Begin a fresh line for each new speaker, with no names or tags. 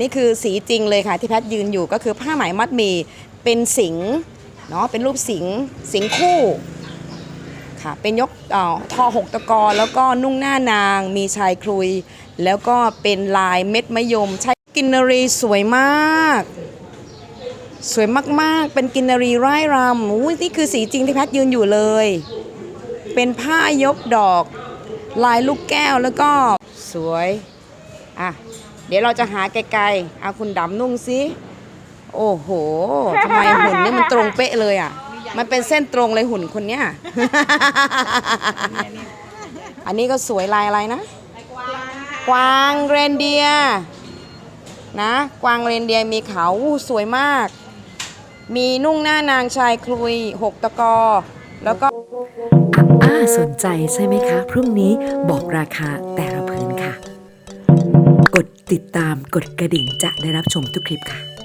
นี่คือสีจริงเลยค่ะที่แพทย์ยืนอยู่ก็คือผ้าไหมมัดหมีเป็นสิงห์เนาะเป็นรูปสิงห์สิงคู่ค่ะเป็นยกอ่อทอหกตะกอแล้วก็นุ่งหน้านาง มีชายคลุย แล้วก็เป็นลายเม็ดมะยม ใช้กินนารีสวยมาก สวยมากๆ เป็นกินนารีไร่รำอุ้ยนี่คือสีจริงที่แพทย์ยืนอยู่เลย เป็นผ้ายกดอก ลายลูกแก้วแล้วก็สวย อะ เดี๋ยวเราจะหาไกลๆเอาคุณดำนุ่งสิ โอ้โหทำไมหุ่นนี่มันตรงเป๊ะเลยอะ มันเป็นเส้นตรงเลยหุ่นคนเนี้ย อันนี้ก็สวยลายอะไรนะ กวางเรนเดียร์นะ กวางเรนเดียร์มีเขาสวยมาก มีนุ่งหน้านางชายคลุยหกตะกอ แล้วก็
อ่าสนใจใช่ไหมคะ พรุ่งนี้บอกราคาแต่ละพื้นค่ะ ดติดตามกดกระดิ่งจะได้รับชมทุกคลิปค่ะ